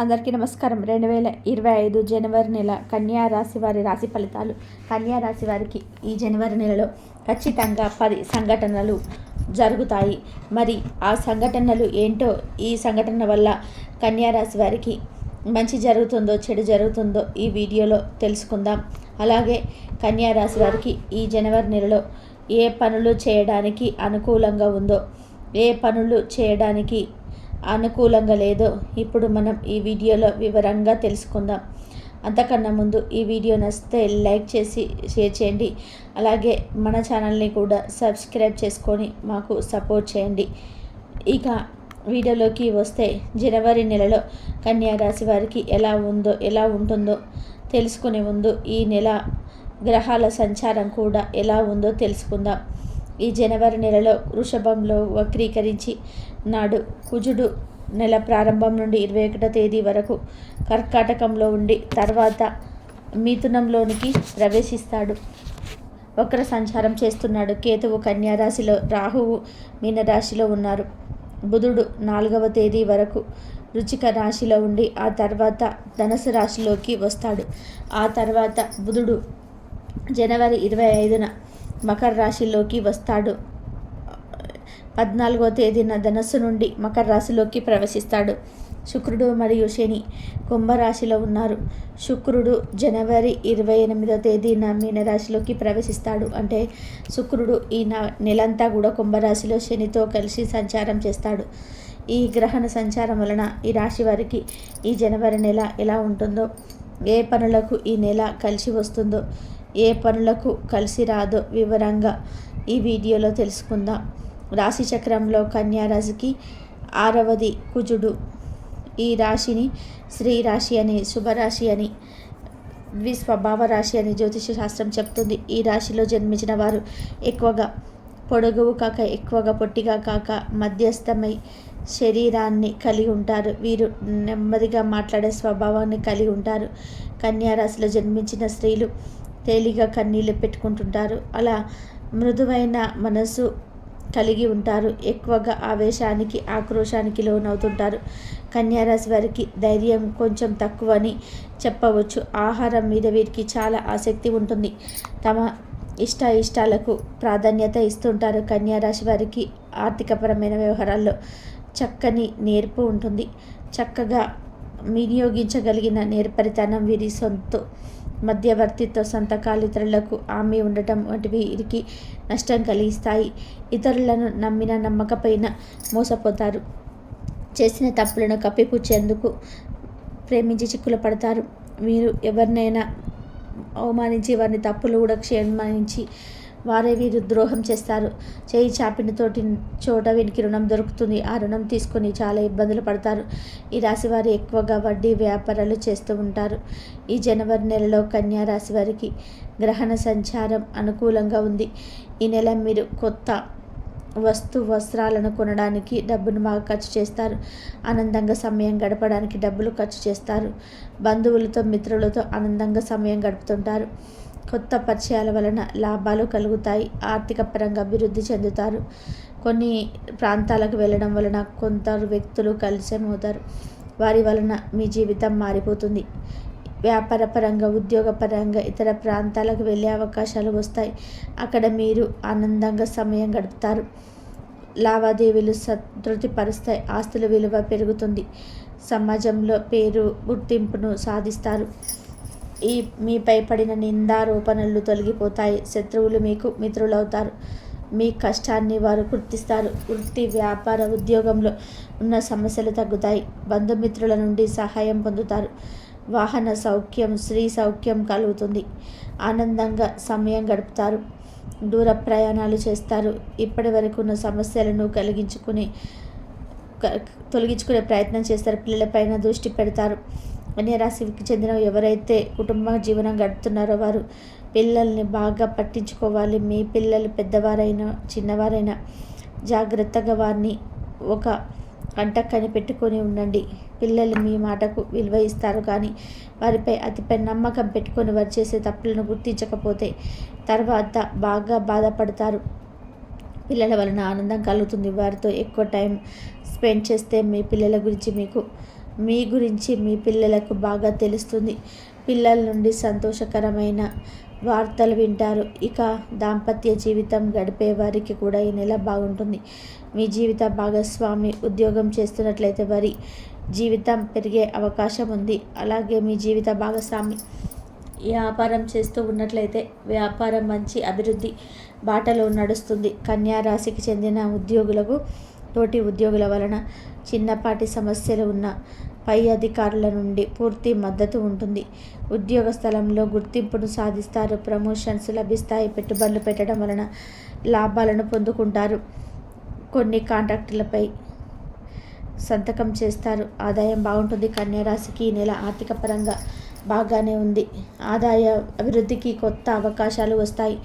అందరికీ నమస్కారం. రెండు వేల ఇరవై ఐదు జనవరి నెల కన్యా రాశి వారి రాశి ఫలితాలు. కన్యా రాశి వారికి ఈ జనవరి నెలలో ఖచ్చితంగా పది సంఘటనలు జరుగుతాయి. మరి ఆ సంఘటనలు ఏంటో ఈ సంఘటన వల్ల కన్యా రాశి వారికి మంచి జరుగుతుందో చెడు జరుగుతుందో ఈ వీడియోలో తెలుసుకుందాం. అలాగే కన్యా రాశి వారికి ఈ జనవరి నెలలో ఏ పనులు చేయడానికి అనుకూలంగా ఉందో ఏ పనులు చేయడానికి అనుకూలంగా లేదో ఇప్పుడు మనం ఈ వీడియోలో వివరంగా తెలుసుకుందాం. అంతకన్నా ముందు ఈ వీడియో నచ్చితే లైక్ చేసి షేర్ చేయండి. అలాగే మన ఛానల్ని కూడా సబ్స్క్రైబ్ చేసుకొని మాకు సపోర్ట్ చేయండి. ఇక వీడియోలోకి వస్తే జనవరి నెలలో కన్యా రాశి వారికి ఎలా ఉందో ఎలా ఉంటుందో తెలుసుకునే ముందు ఈ నెల గ్రహాల సంచారం కూడా ఎలా ఉందో తెలుసుకుందాం. ఈ జనవరి నెలలో వృషభంలో వక్రీకరించి నాడు కుజుడు నెల ప్రారంభం నుండి ఇరవై ఒకటో తేదీ వరకు కర్కాటకంలో ఉండి తర్వాత మిథునంలోనికి ప్రవేశిస్తాడు. వక్ర సంచారం చేస్తున్నాడు. కేతువు కన్యారాశిలో రాహువు మీనరాశిలో ఉన్నారు. బుధుడు నాలుగవ తేదీ వరకు రుచిక రాశిలో ఉండి ఆ తర్వాత ధనసు రాశిలోకి వస్తాడు. ఆ తర్వాత బుధుడు జనవరి ఇరవై ఐదున మకర రాశిలోకి వస్తాడు. పద్నాలుగో తేదీన ధనస్సు నుండి మకర రాశిలోకి ప్రవేశిస్తాడు. శుక్రుడు మరియు శని కుంభరాశిలో ఉన్నారు. శుక్రుడు జనవరి ఇరవై ఎనిమిదో తేదీన మీనరాశిలోకి ప్రవేశిస్తాడు. అంటే శుక్రుడు ఈ నెలంతా కూడా కుంభరాశిలో శనితో కలిసి సంచారం చేస్తాడు. ఈ గ్రహణ సంచారం వలన ఈ రాశి వారికి ఈ జనవరి నెల ఎలా ఉంటుందో ఏ పనులకు ఈ నెల కలిసి వస్తుందో ఏ పనులకు కలిసి రాదో వివరంగా ఈ వీడియోలో తెలుసుకుందాం. రాశి చక్రంలో కన్యారాశికి ఆరవది కుజుడు. ఈ రాశిని స్త్రీ రాశి అని శుభరాశి అని ద్విస్వభావ రాశి అని జ్యోతిష శాస్త్రం చెప్తుంది. ఈ రాశిలో జన్మించిన వారు ఎక్కువగా పొడుగువు కాక ఎక్కువగా పొట్టిగా కాక మధ్యస్థమై శరీరాన్ని కలిగి ఉంటారు. వీరు నెమ్మదిగా మాట్లాడే స్వభావాన్ని కలిగి ఉంటారు. కన్యారాశిలో జన్మించిన స్త్రీలు తేలిగా కన్నీళ్ళు పెట్టుకుంటుంటారు. అలా మృదువైన మనసు కలిగి ఉంటారు. ఎక్కువగా ఆవేశానికి ఆక్రోశానికి లోనవుతుంటారు. కన్యారాశి వారికి ధైర్యం కొంచెం తక్కువని చెప్పవచ్చు. ఆహారం మీద వీరికి చాలా ఆసక్తి ఉంటుంది. తమ ఇష్ట ఇష్టాలకు ప్రాధాన్యత ఇస్తుంటారు. కన్యారాశి వారికి ఆర్థికపరమైన వ్యవహారాల్లో చక్కని నేర్పు ఉంటుంది. చక్కగా వినియోగించగలిగిన నేర్పరితనం వీరి సొంత మధ్యవర్తిత్వ సంతకాలు ఇతరులకు హామీ ఉండటం వంటివి వీరికి నష్టం కలిగిస్తాయి. ఇతరులను నమ్మిన నమ్మకపైన మోసపోతారు. చేసిన తప్పులను కప్పిపుచ్చేందుకు ప్రేమించి చిక్కులు పడతారు మీరు ఎవరినైనా అవమానించి వారిని తప్పులు కూడా క్షేమానించి వారే వీరు ద్రోహం చేస్తారు. చేయి చాపిన తోటి చోట వీరికి రుణం దొరుకుతుంది. ఆ రుణం తీసుకొని చాలా ఇబ్బందులు పడతారు. ఈ రాశి వారు ఎక్కువగా వడ్డీ వ్యాపారాలు చేస్తూ ఉంటారు. ఈ జనవరి నెలలో కన్యా రాశి వారికి గ్రహణ సంచారం అనుకూలంగా ఉంది. ఈ నెల మీరు కొత్త వస్తు వస్త్రాలను కొనడానికి డబ్బును బాగా ఖర్చు చేస్తారు. ఆనందంగా సమయం గడపడానికి డబ్బులు ఖర్చు చేస్తారు. బంధువులతో మిత్రులతో ఆనందంగా సమయం గడుపుతుంటారు. కొత్త పరిచయాల వలన లాభాలు కలుగుతాయి ఆర్థిక పరంగా అభివృద్ధి చెందుతారు. కొన్ని ప్రాంతాలకు వెళ్ళడం వలన కొందరు వ్యక్తులు కలిసేమవుతారు వారి వలన మీ జీవితం మారిపోతుంది. వ్యాపార పరంగా ఉద్యోగపరంగా ఇతర ప్రాంతాలకు వెళ్ళే అవకాశాలు వస్తాయి. అక్కడ మీరు ఆనందంగా సమయం గడుపుతారు. లావాదేవీలు సంతృప్తిపరుస్తాయి ఆస్తుల విలువ పెరుగుతుంది. సమాజంలో పేరు గుర్తింపును సాధిస్తారు. ఈ మీపై పడిన నిందారోపణలు తొలగిపోతాయి. శత్రువులు మీకు మిత్రులవుతారు. మీ కష్టాన్ని వారు గుర్తిస్తారు. వృత్తి వ్యాపార ఉద్యోగంలో ఉన్న సమస్యలు తగ్గుతాయి. బంధుమిత్రుల నుండి సహాయం పొందుతారు. వాహన సౌఖ్యం స్త్రీ సౌఖ్యం కలుగుతుంది. ఆనందంగా సమయం గడుపుతారు. దూర ప్రయాణాలు చేస్తారు. ఇప్పటి వరకు ఉన్న సమస్యలను కలిగించుకుని తొలగించుకునే ప్రయత్నం చేస్తారు. పిల్లలపైన దృష్టి పెడతారు. రాశికి చెందిన ఎవరైతే కుటుంబ జీవనం గడుపుతున్నారో వారు పిల్లల్ని బాగా పట్టించుకోవాలి. మీ పిల్లలు పెద్దవారైనా చిన్నవారైనా జాగ్రత్తగా వారిని ఒక కంట కనిపెట్టుకొని ఉండండి. పిల్లలు మీ మాటకు విలువ ఇస్తారు కానీ వారిపై అతిపై నమ్మకం పెట్టుకొని వారు చేసే తప్పులను గుర్తించకపోతే తర్వాత బాగా బాధపడతారు. పిల్లల వలన ఆనందం కలుగుతుంది. వారితో ఎక్కువ టైం స్పెండ్ చేస్తే మీ పిల్లల గురించి మీకు మీ గురించి మీ పిల్లలకు బాగా తెలుస్తుంది. పిల్లల నుండి సంతోషకరమైన వార్తలు వింటారు. ఇక దాంపత్య జీవితం గడిపే వారికి కూడా ఈ నెల బాగుంటుంది. మీ జీవిత భాగస్వామి ఉద్యోగం చేస్తున్నట్లయితే వారి జీవితం పెరిగే అవకాశం ఉంది. అలాగే మీ జీవిత భాగస్వామి వ్యాపారం చేస్తూ ఉన్నట్లయితే వ్యాపారం మంచి అభివృద్ధి బాటలో నడుస్తుంది. కన్యా రాశికి చెందిన ఉద్యోగులకు తోటి ఉద్యోగుల వలన చిన్నపాటి సమస్యలు ఉన్న పై అధికారుల నుండి పూర్తి మద్దతు ఉంటుంది. ఉద్యోగ స్థలంలో గుర్తింపును సాధిస్తారు. ప్రమోషన్స్ లభిస్తాయి. పెట్టుబడులు పెట్టడం వలన లాభాలను పొందుకుంటారు. కొన్ని కాంట్రాక్టులపై సంతకం చేస్తారు. ఆదాయం బాగుంటుంది. కన్యారాశికి ఈ నెల ఆర్థిక పరంగా బాగానే ఉంది. ఆదాయ అభివృద్ధికి కొత్త అవకాశాలు వస్తాయి.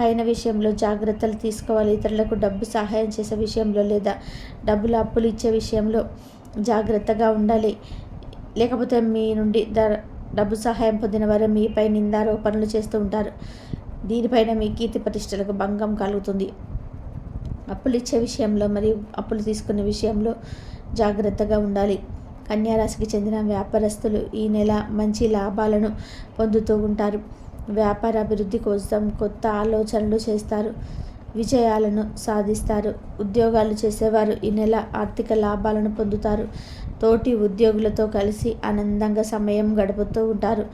పైన విషయంలో జాగ్రత్తలు తీసుకోవాలి. ఇతరులకు డబ్బు సహాయం చేసే విషయంలో లేదా డబ్బులు అప్పులు ఇచ్చే విషయంలో జాగ్రత్తగా ఉండాలి. లేకపోతే మీ నుండి ద డబ్బు సహాయం పొందిన వారు మీపై నిందారోపణలు చేస్తూ ఉంటారు. దీనిపైన మీ కీర్తి ప్రతిష్టలకు భంగం కలుగుతుంది. అప్పులు ఇచ్చే విషయంలో మరియు అప్పులు తీసుకునే విషయంలో జాగ్రత్తగా ఉండాలి. కన్యారాశికి చెందిన వ్యాపారస్తులు ఈ నెల మంచి లాభాలను పొందుతూ ఉంటారు. వ్యాపార అభివృద్ధి కోసం కొత్త ఆలోచనలు చేస్తారు విజయాలను సాధిస్తారు. ఉద్యోగాలు చేసేవారు ఈ నెల ఆర్థిక లాభాలను పొందుతారు. తోటి ఉద్యోగులతో కలిసి ఆనందంగా సమయం గడుపుతూ ఉంటారు.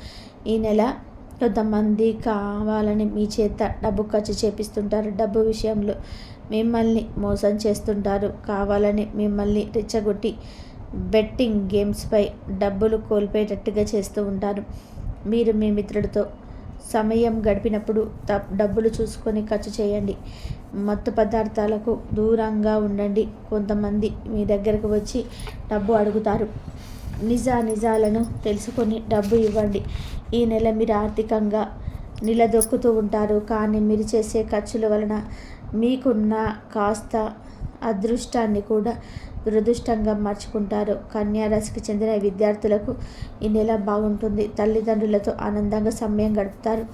ఈ నెల కొంతమంది కావాలని మీ చేత డబ్బు ఖర్చు చేపిస్తుంటారు. డబ్బు విషయంలో మిమ్మల్ని మోసం చేస్తుంటారు. కావాలని మిమ్మల్ని రెచ్చగొట్టి బెట్టింగ్ గేమ్స్పై డబ్బులు కోల్పోయేటట్టుగా చేస్తూ ఉంటారు. మీరు మీ మిత్రుడితో సమయం గడిపినప్పుడు డబ్బులు చూసుకొని ఖర్చు చేయండి. మత్తు పదార్థాలకు దూరంగా ఉండండి. కొంతమంది మీ దగ్గరకు వచ్చి డబ్బు అడుగుతారు. నిజా నిజాలను తెలుసుకొని డబ్బు ఇవ్వండి. ఈ నెల మీరు ఆర్థికంగా నిలదొక్కుతూ ఉంటారు. కానీ మీరు చేసే ఖర్చుల వలన మీకున్న కాస్త అదృష్టాన్ని కూడా దురదృష్టంగా మార్చుకుంటారు. కన్యారాశికి చెందిన విద్యార్థులకు ఈ నెల బాగుంటుంది. తల్లిదండ్రులతో ఆనందంగా సమయం గడుపుతారు.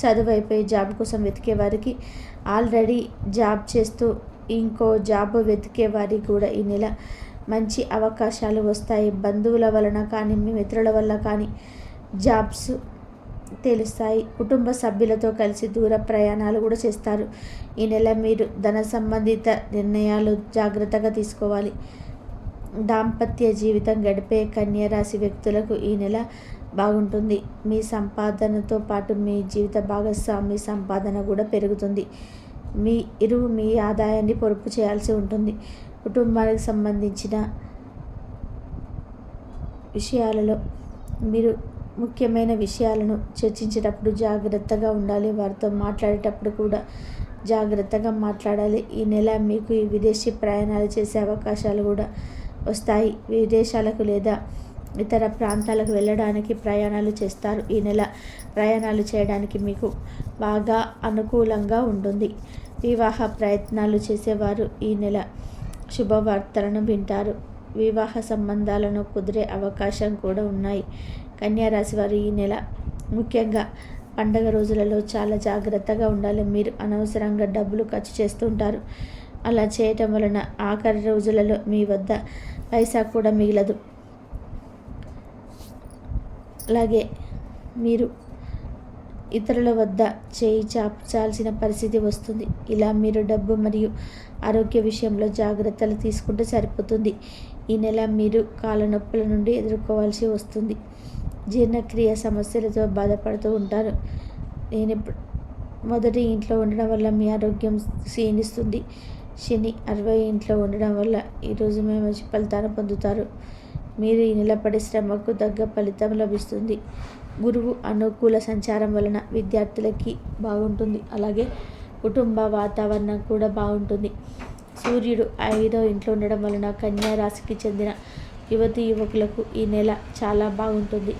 చదువు అయిపోయి జాబ్ కోసం వెతికే వారికి ఆల్రెడీ జాబ్ చేస్తూ ఇంకో జాబ్ వెతికే వారికి కూడా ఈ నెల మంచి అవకాశాలు వస్తాయి. బంధువుల వలన కానీ మిత్రుల వల్ల కానీ జాబ్స్ తెలుస్తాయి. కుటుంబ సభ్యులతో కలిసి దూర ప్రయాణాలు కూడా చేస్తారు. ఈ నెల మీరు ధన సంబంధిత నిర్ణయాలు జాగ్రత్తగా తీసుకోవాలి. దాంపత్య జీవితం గడిపే కన్యరాశి వ్యక్తులకు ఈ నెల బాగుంటుంది. మీ సంపాదనతో పాటు మీ జీవిత భాగస్వామి సంపాదన కూడా పెరుగుతుంది. మీ ఇరువు మీ ఆదాయాన్ని పొరుపు చేయాల్సి ఉంటుంది. కుటుంబానికి సంబంధించిన విషయాలలో మీరు ముఖ్యమైన విషయాలను చర్చించేటప్పుడు జాగ్రత్తగా ఉండాలి. వారితో మాట్లాడేటప్పుడు కూడా జాగ్రత్తగా మాట్లాడాలి. ఈ నెల మీకు ఈ విదేశీ ప్రయాణాలు చేసే అవకాశాలు కూడా వస్తాయి. విదేశాలకు లేదా ఇతర ప్రాంతాలకు వెళ్ళడానికి ప్రయాణాలు చేస్తారు. ఈ నెల ప్రయాణాలు చేయడానికి మీకు బాగా అనుకూలంగా ఉంటుంది. వివాహ ప్రయత్నాలు చేసేవారు ఈ నెల శుభవార్తలను వింటారు. వివాహ సంబంధాలను కుదిరే అవకాశం కూడా ఉన్నాయి. కన్యారాశి వారు ఈ నెల ముఖ్యంగా పండగ రోజులలో చాలా జాగ్రత్తగా ఉండాలి. మీరు అనవసరంగా డబ్బులు ఖర్చు చేస్తుంటారు అలా చేయటం వలన ఆఖరి రోజులలో మీ వద్ద పైసా కూడా మిగలదు. అలాగే మీరు ఇతరుల వద్ద చేయి చాపించాల్సిన పరిస్థితి వస్తుంది. ఇలా మీరు డబ్బు మరియు ఆరోగ్య విషయంలో జాగ్రత్తలు తీసుకుంటే సరిపోతుంది. ఈ నెల మీరు కాళ్ళ నొప్పుల నుండి ఎదుర్కోవాల్సి వస్తుంది. జీర్ణక్రియ సమస్యలతో బాధపడుతూ ఉంటారు నేను మొదటి ఇంట్లో ఉండడం వల్ల మీ ఆరోగ్యం క్షీణిస్తుంది. శని అరవై ఇంట్లో ఉండడం వల్ల ఈరోజు మేము మంచి ఫలితాన్ని పొందుతారు. మీరు ఈ నిలబడి శ్రమకు తగ్గ ఫలితం లభిస్తుంది. గురువు అనుకూల సంచారం వలన విద్యార్థులకి బాగుంటుంది. అలాగే కుటుంబ వాతావరణం కూడా బాగుంటుంది. సూర్యుడు ఐదో ఇంట్లో ఉండడం వలన కన్యా రాశికి చెందిన యువతి యువకులకు ఈ నెల చాలా బాగుంటుంది.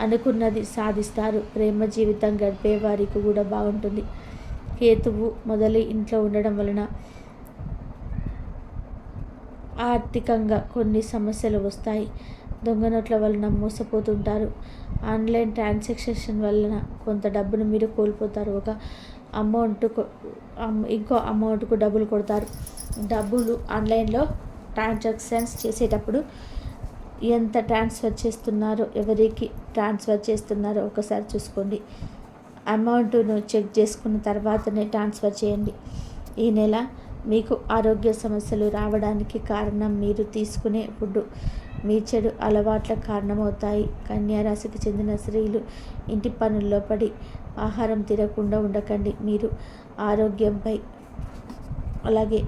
అనుకున్నది సాధిస్తారు. ప్రేమ జీవితం గడిపే వారికి కూడా బాగుంటుంది. కేతువు మొదలు ఇంట్లో ఉండడం వలన ఆర్థికంగా కొన్ని సమస్యలు వస్తాయి. దొంగ నోట్ల వలన మోసపోతుంటారు. ఆన్లైన్ ట్రాన్సాక్షన్ వలన కొంత డబ్బును మీరు కోల్పోతారు. ఒక అమౌంట్కు ఇంకో అమౌంట్కు డబ్బులు కొడతారు. డబ్బులు ఆన్లైన్లో ట్రాన్సాక్షన్స్ చేసేటప్పుడు ఎంత ట్రాన్స్ఫర్ చేస్తున్నారో ఎవరికి ట్రాన్స్ఫర్ చేస్తున్నారో ఒకసారి చూసుకోండి. అమౌంట్ను చెక్ చేసుకున్న తర్వాతనే ట్రాన్స్ఫర్ చేయండి. ఈ నెల మీకు ఆరోగ్య సమస్యలు రావడానికి కారణం మీరు తీసుకునే ఫుడ్ మీ చెడు అలవాట్ల కారణమవుతాయి. కన్యారాశికి చెందిన స్త్రీలు ఇంటి పనుల్లో పడి ఆహారం తినకుండా ఉండకండి. మీరు ఆరోగ్యంపై అలాగే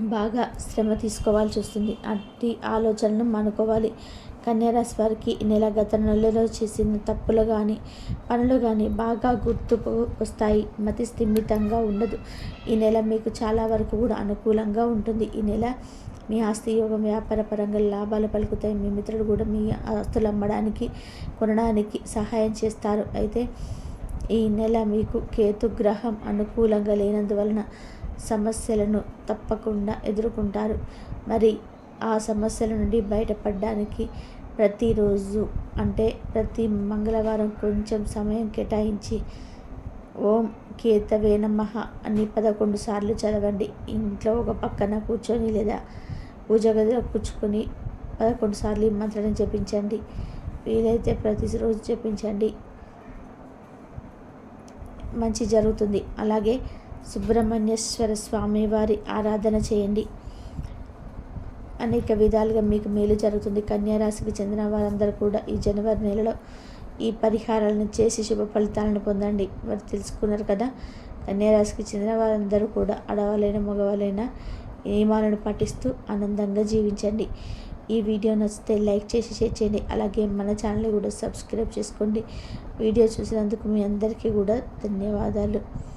బాగా శ్రమ తీసుకోవాల్సి వస్తుంది. అట్టి ఆలోచనను మానుకోవాలి. కన్యారాశి వారికి ఈ నెల గత నెలలో చేసిన తప్పులు కానీ పనులు కానీ బాగా గుర్తు వస్తాయి. మతి స్థిమితంగా ఉండదు. ఈ నెల మీకు చాలా వరకు కూడా అనుకూలంగా ఉంటుంది. ఈ నెల మీ ఆస్తి యోగం వ్యాపార పరంగా లాభాలు పలుకుతాయి. మీ మిత్రులు కూడా మీ ఆస్తులు అమ్మడానికి కొనడానికి సహాయం చేస్తారు. అయితే ఈ నెల మీకు కేతు గ్రహం అనుకూలంగా లేనందువలన సమస్యలను తప్పకుండా ఎదుర్కొంటారు. మరి ఆ సమస్యల నుండి బయటపడడానికి ప్రతిరోజు అంటే ప్రతి మంగళవారం కొంచెం సమయం కేటాయించి ఓం కేతవే నమ అని పదకొండు సార్లు చదవండి. ఇంట్లో ఒక పక్కన కూర్చొని లేదా పూజ గదిలో కూర్చుకొని పదకొండు సార్లు మంత్రం మంత్రాన్ని జపించండి. వీలైతే ప్రతిరోజు జపించండి. మంచి జరుగుతుంది. అలాగే సుబ్రహ్మణ్యేశ్వర స్వామి వారి ఆరాధన చేయండి. అనేక విధాలుగా మీకు మేలు జరుగుతుంది. కన్యారాశికి చెందిన వారందరూ కూడా ఈ జనవరి నెలలో ఈ పరిహారాలను చేసి శుభ ఫలితాలను పొందండి. మరి తెలుసుకున్నారు కదా? కన్యారాశికి చెందిన వారందరూ కూడా ఆడవాళ్ళైన మగవాళ్ళైన నియమాలను పాటిస్తూ ఆనందంగా జీవించండి. ఈ వీడియో నచ్చితే లైక్ చేసి షేర్ చేయండి. అలాగే మన ఛానల్ కూడా సబ్స్క్రైబ్ చేసుకోండి. వీడియో చూసినందుకు మీ అందరికీ కూడా ధన్యవాదాలు.